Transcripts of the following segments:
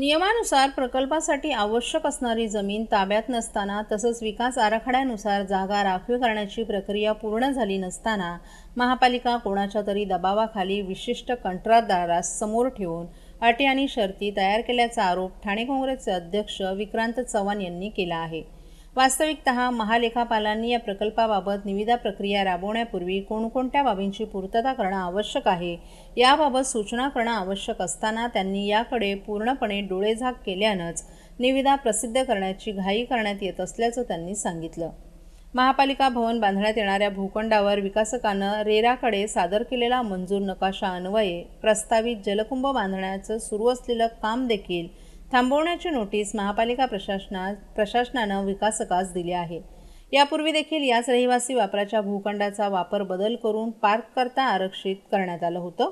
नियमानुसार प्रकल्पासाठी आवश्यक असणारी जमीन ताब्यात नसताना तसंच विकास आराखड्यानुसार जागा राखीव करण्याची प्रक्रिया पूर्ण झाली नसताना महापालिका कोणाच्या तरी दबावाखाली विशिष्ट कंत्राटदारास समोर ठेवून अटी आणि शर्ती तयार केल्याचा आरोप ठाणे काँग्रेसचे अध्यक्ष विक्रांत चव्हाण यांनी केला आहे. वास्तविकत महालेखापालांनी या प्रकल्पाबाबत निविदा प्रक्रिया राबवण्यापूर्वी कोणकोणत्या बाबींची पूर्तता करणं आवश्यक आहे याबाबत सूचना करणं आवश्यक असताना त्यांनी याकडे पूर्णपणे डोळेझाक केल्यानंच निविदा प्रसिद्ध करण्याची घाई करण्यात येत असल्याचं त्यांनी सांगितलं. महापालिका भवन बांधण्यात येणाऱ्या भूखंडावर विकासकानं रेराकडे सादर केलेला मंजूर नकाशा अन्वये प्रस्तावित जलकुंभ बांधण्याचं सुरू असलेलं काम देखील थांबवण्याची नोटीस महापालिका प्रशासना प्रशासनानं विकासकास दिली आहे. यापूर्वी देखील याच रहिवासी वापराच्या भूखंडाचा वापर बदल करून पार्क करता आरक्षित करण्यात आलं होतं.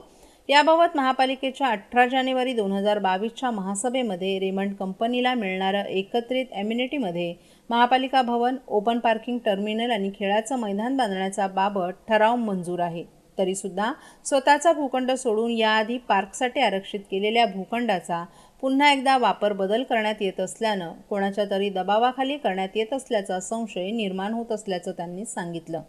याबाबत महापालिकेच्या अठरा जानेवारी दोन हजार बावीसच्या महासभेमध्ये रेमंड कंपनीला मिळणारं एकत्रित एम्युनिटीमध्ये महापालिका भवन ओपन पार्किंग टर्मिनल आणि खेळाचं मैदान बांधण्याचा बाबत ठराव मंजूर आहे. तरीसुद्धा स्वतःचा भूखंड सोडून याआधी पार्कसाठी आरक्षित केलेल्या भूखंडाचा पुन्हा एकदा वापर बदल करण्यात येत असल्यानं कोणाच्या तरी दबावाखाली करण्यात येत असल्याचा संशय निर्माण होत असल्याचं त्यांनी सांगितलं.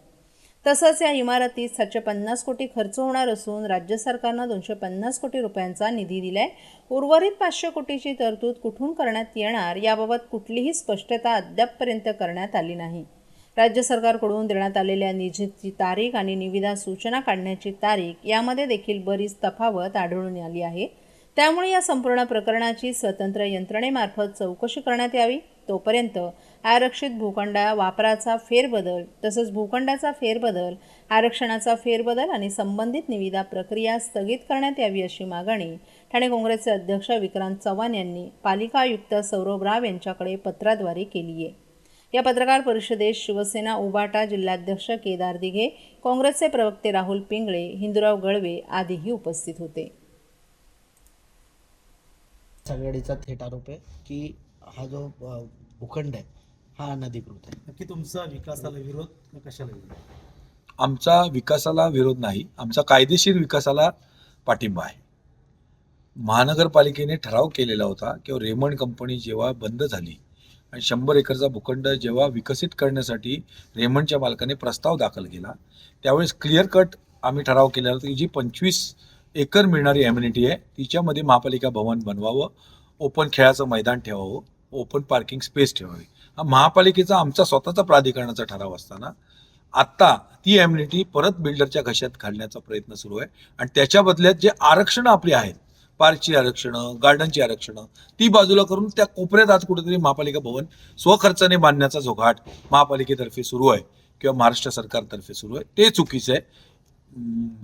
तसंच या इमारतीत सातशे पन्नास कोटी खर्च होणार असून राज्य सरकारनं दोनशे पन्नास कोटी रुपयांचा निधी दिलाय. उर्वरित पाचशे कोटीची तरतूद कुठून करण्यात येणार याबाबत कुठलीही स्पष्टता अद्यापपर्यंत करण्यात आली नाही. राज्य सरकारकडून देण्यात आलेल्या निधीची तारीख आणि निविदा सूचना काढण्याची तारीख यामध्ये देखील बरीच तफावत आढळून आली आहे. त्यामुळे या संपूर्ण प्रकरणाची स्वतंत्र यंत्रणेमार्फत चौकशी करण्यात यावी. तोपर्यंत आरक्षित भूखंडा वापराचा फेरबदल तसंच भूखंडाचा फेरबदल आरक्षणाचा फेरबदल आणि संबंधित निविदा प्रक्रिया स्थगित करण्यात यावी अशी मागणी ठाणे काँग्रेसचे अध्यक्ष विक्रांत चव्हाण यांनी पालिका आयुक्त सौरभ राव यांच्याकडे पत्राद्वारे केली आहे. या पत्रकार परिषदेत शिवसेना उबाटा जिल्हाध्यक्ष केदार दिघे काँग्रेसचे प्रवक्ते राहुल पिंगळे हिंदुराव गळवे आदीही उपस्थित होते. आघाडीचा थेट आरोप आहे की हा जो भूखंड आहे हा अनधिकृत आहे. नक्की तुमचा विकासाला विरोध का कशाला विरोध? आमचा विकासाला विरोध नाही. आमचा कायदेशीर विकासाला पाठिंबा आहे. महानगरपालिकेने ठराव केलेला होता किंवा रेमंड कंपनी जेव्हा बंद झाली आणि शंभर एकरचा भूखंड जेव्हा विकसित करण्यासाठी रेमंडच्या मालकाने प्रस्ताव दाखल केला त्यावेळेस क्लिअर कट आम्ही ठराव केलेला होता की जी पंचवीस एकर मिळणारी ॲम्युनिटी आहे. तिच्यामध्ये महापालिका भवन बनवावं ओपन खेळाचं मैदान ठेवावं ओपन पार्किंग स्पेस ठेवावी. हा महापालिकेचा आमचा स्वतःचा प्राधिकरणाचा ठराव असताना आत्ता ती ॲम्युनिटी परत बिल्डरच्या घशात घालण्याचा प्रयत्न सुरू आहे. आणि त्याच्या बदल्यात जे आरक्षणं आपली आहेत पार्कची आरक्षणं गार्डनची आरक्षणं ती बाजूला करून त्या कोपऱ्यात आज कुठेतरी महापालिका भवन स्वखर्चाने बांधण्याचा झोघाट महापालिकेतर्फे सुरू आहे किंवा महाराष्ट्र सरकारतर्फे सुरू आहे. ते चुकीचं आहे.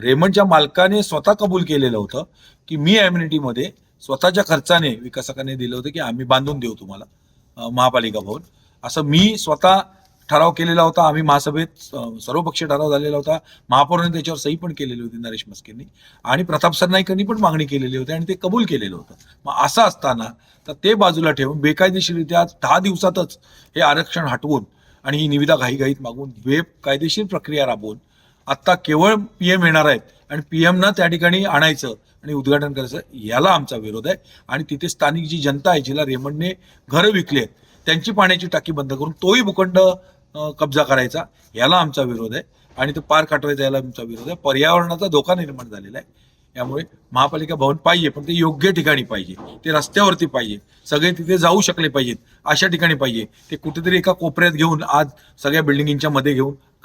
रेमंडच्या मालकाने स्वतः कबूल केलेलं होतं की मी ॲम्युनिटीमध्ये स्वतःच्या खर्चाने विकासकाने दिलं होतं की आम्ही बांधून देऊ तुम्हाला महापालिका भवन. असं मी स्वतः ठराव केलेला होता. आम्ही महासभेत सर्वपक्षीय ठराव झालेला होता. महापौरांनी त्याच्यावर सही पण केलेली होती नरेश मस्केंनी. आणि प्रताप सरनाईकांनी पण मागणी केलेली होती आणि ते कबूल केलेलं होतं. मग असं असताना तर ते बाजूला ठेवून बेकायदेशीररित्या दहा दिवसातच हे आरक्षण हटवून आणि ही निविदा घाईघाईत मागून बेकायदेशीर प्रक्रिया राबवून आत्ता केवळ पी एम येणार आहेत. आणि पी एमना त्या ठिकाणी आणायचं आणि उद्घाटन करायचं याला आमचा विरोध आहे. आणि तिथे स्थानिक जी जनता आहे जिला रेमंडने घरं विकली आहेत त्यांची पाण्याची टाकी बंद करून तोही भूखंड कब्जा करायचा याला आमचा विरोध आहे. आणि तो पार काटवायचा याला आमचा विरोध आहे. पर्यावरणाचा धोका निर्माण झालेला आहे. त्यामुळे महापालिका भवन पाहिजे पण ते योग्य ठिकाणी पाहिजे. ते रस्त्यावरती पाहिजे. सगळे तिथे जाऊ शकले पाहिजेत अशा ठिकाणी पाहिजे. ते कुठेतरी एका कोपऱ्यात घेऊन आज सगळ्या बिल्डिंगच्या मध्ये घेऊन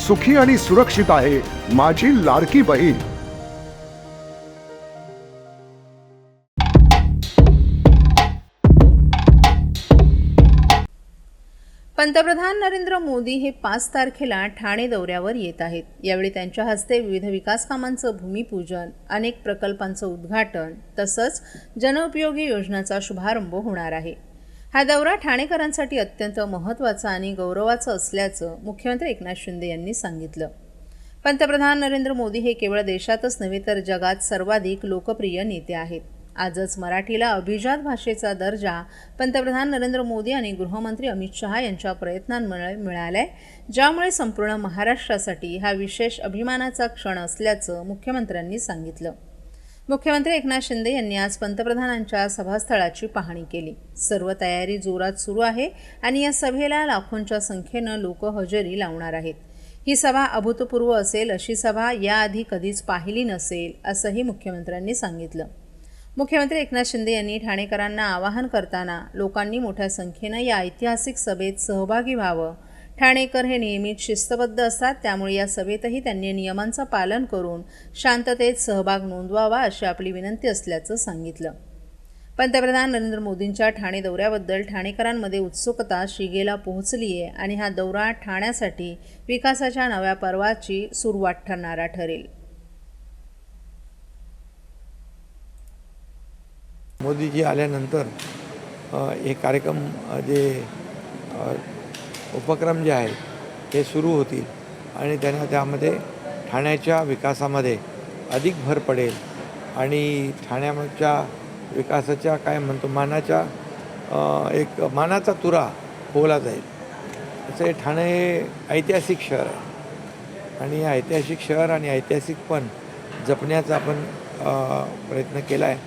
सुखी आणि सुरक्षित आहे माझी लाडकी बहीण. पंतप्रधान नरेंद्र मोदी हे पाच तारखेला ठाणे दौऱ्यावर येत आहेत. यावेळी त्यांच्या हस्ते विविध विकास कामांचं भूमिपूजन अनेक प्रकल्पांचं उद्घाटन तसंच जनउपयोगी योजनांचा शुभारंभ होणार आहे. हा दौरा ठाणेकरांसाठी अत्यंत महत्त्वाचा आणि गौरवाचा असल्याचं मुख्यमंत्री एकनाथ शिंदे यांनी सांगितलं. पंतप्रधान नरेंद्र मोदी हे केवळ देशातच नव्हे तर जगात सर्वाधिक लोकप्रिय नेते आहेत. आजच मराठीला अभिजात भाषेचा दर्जा पंतप्रधान नरेंद्र मोदी आणि गृहमंत्री अमित शहा यांच्या प्रयत्नांमुळे मिळालाय ज्यामुळे संपूर्ण महाराष्ट्रासाठी हा विशेष अभिमानाचा क्षण असल्याचं मुख्यमंत्र्यांनी सांगितलं. मुख्यमंत्री एकनाथ शिंदे यांनी आज पंतप्रधानांच्या सभास्थळाची पाहणी केली. सर्व तयारी जोरात सुरू आहे आणि या सभेला लाखोंच्या संख्येनं लोक हजेरी लावणार आहेत. ही सभा अभूतपूर्व असेल अशी सभा याआधी कधीच पाहिली नसेल असंही मुख्यमंत्र्यांनी सांगितलं. मुख्यमंत्री एकनाथ शिंदे यांनी ठाणेकरांना आवाहन करताना लोकांनी मोठ्या संख्येनं या ऐतिहासिक सभेत सहभागी व्हावं ठाणेकर हे नियमित शिस्तबद्ध असतात त्यामुळे या सभेतही त्यांनी नियमांचं पालन करून शांततेत सहभाग नोंदवावा अशी आपली विनंती असल्याचं सांगितलं. पंतप्रधान नरेंद्र मोदींच्या ठाणे दौऱ्याबद्दल ठाणेकरांमध्ये उत्सुकता शिगेला पोहोचली आहे आणि हा दौरा ठाण्यासाठी विकासाच्या नव्या पर्वाची सुरुवात ठरणारा ठरेल. मोदीजी आल्यानंतर हे कार्यक्रम जे उपक्रम जे आहेत ते सुरू होतील आणि त्यांना त्यामध्ये ठाण्याच्या विकासामध्ये अधिक भर पडेल. आणि ठाण्याच्या विकासाच्या काय म्हणतो मानाच्या एक मानाचा तुरा होला जाईल. असं हे ठाणे हे ऐतिहासिक शहर आहे. आणि ऐतिहासिक शहर आणि ऐतिहासिक पण जपण्याचा आपण प्रयत्न केला आहे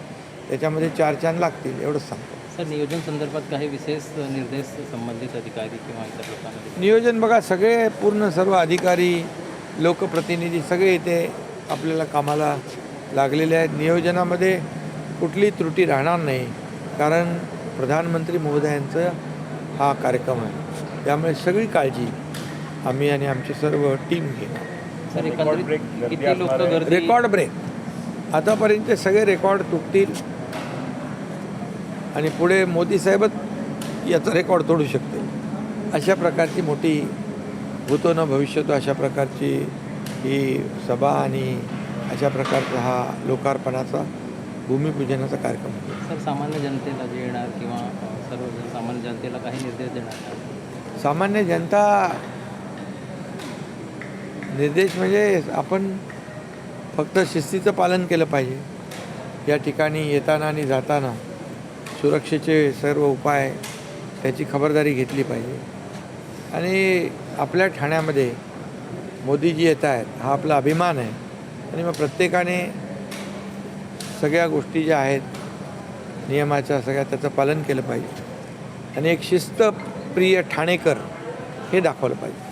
त्याच्यामध्ये चार चांद लागतील एवढंच सांगतो. सर नियोजन संदर्भात काही विशेष निर्देश संबंधित अधिकारी किंवा इतर लोकांना? नियोजन बघा सगळे पूर्ण सर्व अधिकारी लोकप्रतिनिधी सगळे इथे आपल्याला कामाला लागलेले आहेत. नियोजनामध्ये कुठली त्रुटी राहणार नाही कारण प्रधानमंत्री महोदयांचं हा कार्यक्रम आहे. त्यामुळे सगळी काळजी आम्ही आणि आमची सर्व टीम घेणार. सर एकंदरीत किती लोक गर्दी? रेकॉर्ड ब्रेक आतापर्यंत सगळे रेकॉर्ड तुटतील. आणि पुढे मोदी साहेबच याचा रेकॉर्ड तोडू शकते अशा प्रकारची मोठी भूतो न भविष्यतो अशा प्रकारची ही सभा आणि अशा प्रकारचा हा लोकार्पणाचा भूमिपूजनाचा कार्यक्रम होतो. सर सामान्य जनतेला जे येणार किंवा सर्व सामान्य जनतेला काही निर्देश देणार? सामान्य जनता निर्देश म्हणजे आपण फक्त शिस्तीचं पालन केलं पाहिजे. या ठिकाणी येताना आणि जाताना सुरक्षेचे सर्व उपाय त्याची खबरदारी घेतली पाहिजे. आणि आपल्या ठाण्यामध्ये मोदीजी येत आहेत हा आपला अभिमान आहे. आणि मग प्रत्येकाने सगळ्या गोष्टी ज्या आहेत नियमाच्या सगळ्या त्याचं पालन केलं पाहिजे. आणि एक शिस्तप्रिय ठाणेकर हे दाखवलं पाहिजे.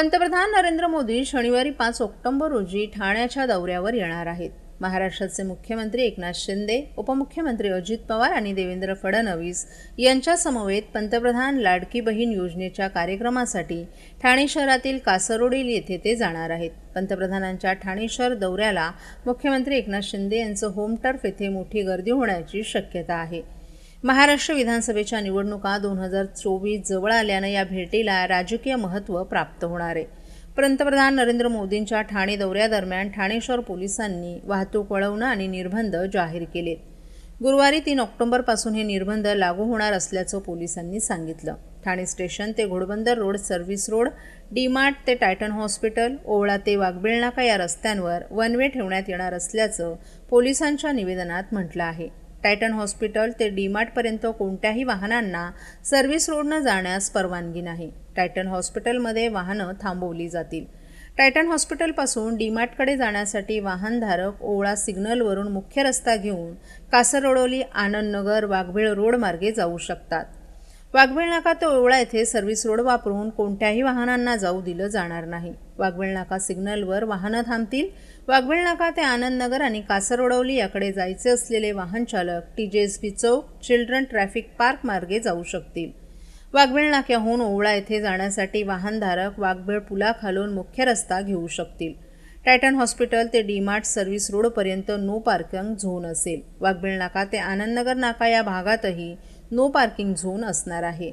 पंतप्रधान नरेंद्र मोदी शनिवारी पाच ऑक्टोबर रोजी ठाण्याच्या दौऱ्यावर येणार आहेत. महाराष्ट्राचे मुख्यमंत्री एकनाथ शिंदे उपमुख्यमंत्री अजित पवार आणि देवेंद्र फडणवीस यांच्यासमवेत पंतप्रधान लाडकी बहीण योजनेच्या कार्यक्रमासाठी ठाणे शहरातील कासरोडील येथे ते जाणार आहेत. पंतप्रधानांच्या ठाणे शहर दौऱ्याला मुख्यमंत्री एकनाथ शिंदे यांचं होम टर्फ येथे मोठी गर्दी होण्याची शक्यता आहे. महाराष्ट्र विधानसभेच्या निवडणुका दोन हजार चोवीस जवळ आल्यानं या भेटीला राजकीय महत्त्व प्राप्त होणार आहे. पंतप्रधान नरेंद्र मोदींच्या ठाणे दौऱ्यादरम्यान ठाणे शहर पोलिसांनी वाहतूक वळवणं आणि निर्बंध जाहीर केलेत गुरुवारी तीन ऑक्टोबरपासून हे निर्बंध लागू होणार असल्याचं पोलिसांनी सांगितलं. ठाणे स्टेशन ते Ghodbunder road service road DMart ते टायटन हॉस्पिटल ओवळा ते वाघबिळनाका या रस्त्यांवर वन वे ठेवण्यात येणार असल्याचं पोलिसांच्या निवेदनात म्हटलं आहे. टायटन हॉस्पिटल ते डीमार्टपर्यंत कोणत्याही वाहनांना सर्व्हिस रोडनं जाण्यास परवानगी नाही. टायटन हॉस्पिटलमध्ये वाहनं थांबवली जातील. टायटन हॉस्पिटलपासून डीमार्टकडे जाण्यासाठी वाहनधारक ओवळा सिग्नलवरून मुख्य रस्ता घेऊन कासरवडोली आनंदनगर वाघबीळ रोडमार्गे जाऊ शकतात. वाघवेळ नाका ते ओवळा येथे सर्व्हिस रोड वापरून कोणत्याही वाहनांना जाऊ दिलं जाणार नाही. वाघवेळ नाका सिग्नलवर वाहनं थांबतील. वाघवेळ नाका ते आनंदनगर आणि कासरवडवली याकडे जायचे असलेले वाहन चालक टी जे एस बी चौक चिल्ड्रन ट्रॅफिक पार्क मार्गे जाऊ शकतील. वाघवेळ नाक्याहून ओवळा येथे जाण्यासाठी वाहनधारक वाघबीळ पुलाखालून मुख्य रस्ता घेऊ शकतील. टायटन हॉस्पिटल ते डीमार्ट सर्व्हिस रोडपर्यंत नो पार्किंग झोन असेल. वाघबेळ नाका ते आनंदनगर नाका या भागातही नो पार्किंग झोन असणार आहे.